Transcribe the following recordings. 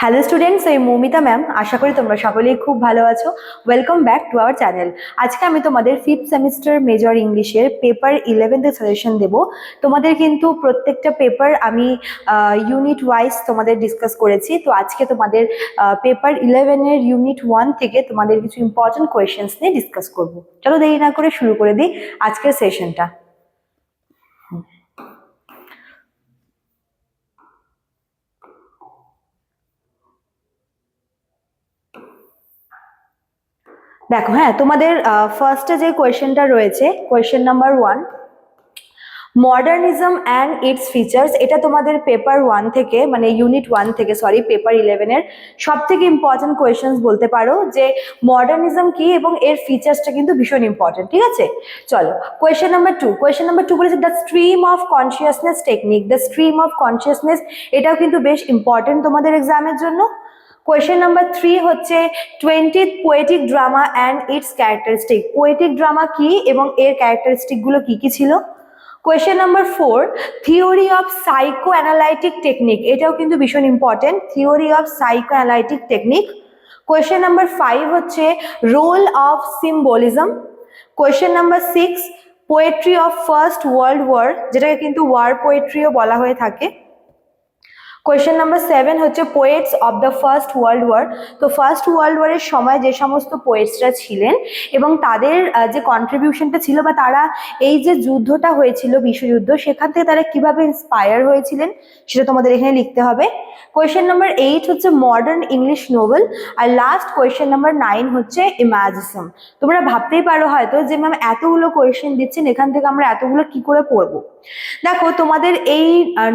Hello students এই Moumita ma'am আশা করি তোমরা সকলেই খুব ভালো আছো। Welcome back to our channel আজকে আমি তোমাদের ফিফথ সেমিস্টার মেজর ইংলিশের পেপার ইলেভেন্থের সাজেশন দেব। তোমাদের কিন্তু প্রত্যেকটা পেপার আমি ইউনিট ওয়াইজ তোমাদের ডিসকাস করেছি। তো আজকে তোমাদের পেপার ইলেভেনের ইউনিট ওয়ান থেকে তোমাদের কিছু ইম্পর্টেন্ট কোয়েশ্চেন্স নিয়ে ডিসকাস করব। চলো দেরি না করে শুরু করে দিই আজকের সেশনটা দেখো হ্যাঁ তোমাদের ফার্স্টে যে কোয়েশ্চেনটা রয়েছে question number one modernism and its features এটা তোমাদের পেপার ওয়ান থেকে মানে ইউনিট ওয়ান থেকে সরি পেপার ইলেভেনের সব থেকে ইম্পর্টেন্ট কোয়েশ্চেন্স বলতে পারো, যে মডার্নিজম কি এবং এর ফিচার্সটা কিন্তু ভীষণ ইম্পর্টেন্ট ঠিক আছে? চলো question number two question number two বলেছে the stream of consciousness technique the stream of consciousness এটাও কিন্তু বেশ ইম্পর্টেন্ট তোমাদের এক্সামের জন্য। কোয়েশ্চেন নাম্বার থ্রি হচ্ছে twenty poetic drama and its characteristic poetic drama কি এবং এর ক্যারেক্টারিস্টিকগুলো কি কি ছিল? Question number four theory of psychoanalytic technique এটাও কিন্তু ভীষণ important theory of psychoanalytic technique question number five হচ্ছে role of symbolism question number six poetry of first world war যেটাকে কিন্তু ওয়ার পোয়েট্রিও বলা হয়ে থাকে। কোয়েশ্চেন নাম্বার সেভেন হচ্ছে poets of the first world war তো ফার্স্ট ওয়ার্ল্ড ওয়ারের সময় যে সমস্ত পোয়েটসরা ছিলেন এবং তাদের যে কন্ট্রিবিউশনটা ছিল বা তারা এই যে যুদ্ধটা হয়েছিল বিশ্বযুদ্ধ সেখান থেকে তারা কীভাবে ইন্সপায়ার হয়েছিলেন সেটা তোমাদের এখানে লিখতে হবে। কোয়েশ্চেন নাম্বার এইট হচ্ছে মডার্ন ইংলিশ নোভেল আর লাস্ট কোয়েশ্চেন নাম্বার নাইন হচ্ছে ইমাজিজম তোমরা ভাবতেই পারো হয়তো যে ম্যাম এতগুলো কোয়েশ্চেন দিচ্ছেন, এখান থেকে আমরা এতগুলো কি করে পড়ব? দেখো, তোমাদের এই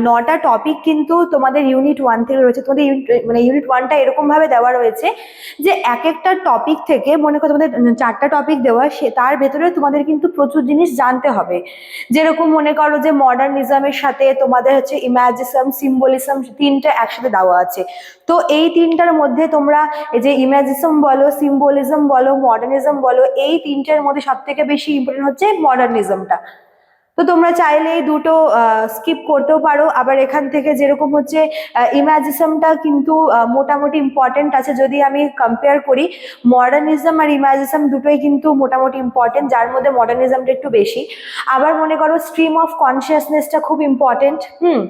নটা টপিক কিন্তু তোমাদের ইউনিট ওয়ান থেকে রয়েছে, তোমাদের ইউনিট মানে ইউনিট ওয়ানটা এরকমভাবে দেওয়া রয়েছে যে এক একটা টপিক থেকে, মনে করো তোমাদের চারটা টপিক দেওয়া, সে তার ভেতরে তোমাদের কিন্তু প্রচুর জিনিস জানতে হবে। যেরকম মনে করো যে মডার্নিজমের সাথে তোমাদের হচ্ছে ইম্যাজিজম সিম্বলিজম তিনটা একসাথে দেওয়া আছে। তো এই তিনটার মধ্যে তোমরা যে ইম্যাজিজম বলো সিম্বলিজম বলো মডার্নিজম বলো, এই তিনটার মধ্যে সব থেকে বেশি ইম্পর্টেন্ট হচ্ছে মডার্নিজমটা তো তোমরা চাইলে এই দুটো স্কিপ করতেও পারো। আবার এখান থেকে যেরকম হচ্ছে ইমাজিজমটা কিন্তু মোটামুটি ইম্পর্টেন্ট আছে। যদি আমি কম্পেয়ার করি মডার্নিজম আর ইমাজিজম দুটোই কিন্তু মোটামুটি ইম্পর্টেন্ট যার মধ্যে মডার্নিজমটা একটু বেশি। আবার মনে করো স্ট্রিম অফ কনসিয়াসনেসটা খুব ইম্পর্টেন্ট হুম?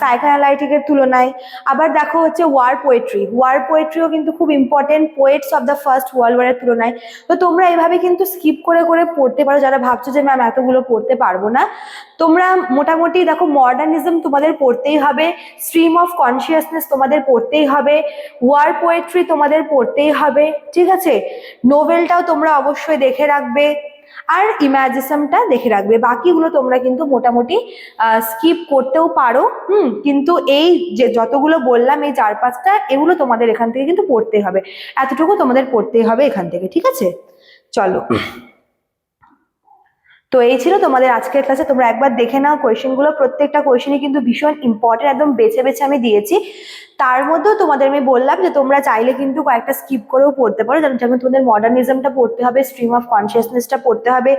সাইকোঅ্যানালাইটিকের তুলনায়। আবার দেখো হচ্ছে ওয়ার পোয়েট্রি ওয়ার পোয়েট্রিও কিন্তু খুব important poets of the first world ওয়ারের তুলনায়। তো তোমরা এইভাবে কিন্তু স্কিপ করে করে পড়তে পারো। যারা ভাবছ যে ম্যাম এতগুলো পড়তে পারব না। তোমরা মোটামুটি দেখো মডার্নিজম তোমাদের পড়তেই হবে স্ট্রিম অফ কনসিয়াসনেস তোমাদের পড়তেই হবে ওয়ার পোয়েট্রি তোমাদের পড়তেই হবে, ঠিক আছে? নোভেলটাও তোমরা অবশ্যই দেখে রাখবে আর ইম্যাজিজমটা দেখে রাখবে। বাকিগুলো তোমরা কিন্তু মোটামুটি স্কিপ করতেও পারো, হুম? কিন্তু এই যে যতগুলো বললাম, এই চার পাঁচটা, এগুলো তোমাদের এখান থেকে কিন্তু পড়তে হবে। এতটুকু তোমাদের পড়তেই হবে এখান থেকে, ঠিক আছে? চলো। তো এই ছিল তোমাদের আজকের ক্লাসে তোমরা একবার দেখে নাও কোয়েশনগুলো প্রত্যেকটা কোয়েশনই কিন্তু ভীষণ ইম্পর্টেন্ট একদম বেছে বেছে আমি দিয়েছি। তার মধ্যেও তোমাদের আমি বললাম যে তোমরা চাইলে কিন্তু কয়েকটা স্কিপ করেও পড়তে পারো। যেমন তোমাদের মডার্নিজমটা পড়তে হবে স্ট্রিম অফ কনসিয়াসনেসটা পড়তে হবে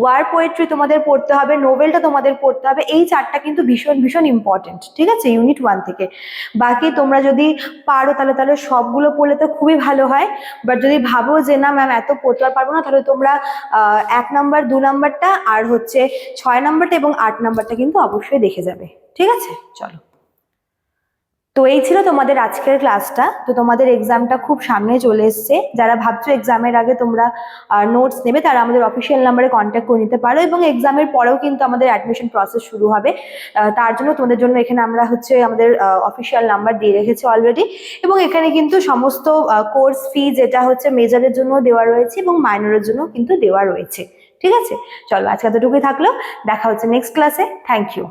ওয়ার পোয়েট্রি তোমাদের পড়তে হবে নোভেলটা তোমাদের পড়তে হবে, এই চারটা কিন্তু ভীষণ ভীষণ ইম্পর্টেন্ট ঠিক আছে? ইউনিট ওয়ান থেকে। বাকি তোমরা যদি পারো তাহলে তাহলে সবগুলো পড়লে তো খুবই ভালো হয়। বাট যদি ভাবো যে না ম্যাম এত পড়তে পারব না, তাহলে তোমরা এক নাম্বার দু নাম্বারটা আর হচ্ছে ছয় নাম্বারটা এবং আট নাম্বারটা কিন্তু অবশ্যই দেখে যাবে। ঠিক আছে? চলো। তো এই ছিল তোমাদের আজকের ক্লাসটা তো তোমাদের এক্সামটা খুব সামনে চলে এসছে। যারা ভাবছ এক্সামের আগে তোমরা নোটস নেবে, তারা আমাদের অফিসিয়াল নাম্বারে কন্ট্যাক্ট করে নিতে পারো এবং এক্সামের পরেও কিন্তু আমাদের অ্যাডমিশন প্রসেস শুরু হবে। তার জন্য তোমাদের জন্য এখানে আমরা হচ্ছে আমাদের অফিসিয়াল নাম্বার দিয়ে রেখেছি অলরেডি এবং এখানে কিন্তু সমস্ত কোর্স ফি যেটা হচ্ছে মেজরের জন্য দেওয়া রয়েছে এবং মাইনরের জন্য কিন্তু দেওয়া রয়েছে। ঠিক আছে? চলো আজকে এতটুকুই থাকল। দেখা হচ্ছে নেক্সট ক্লাসে থ্যাংক ইউ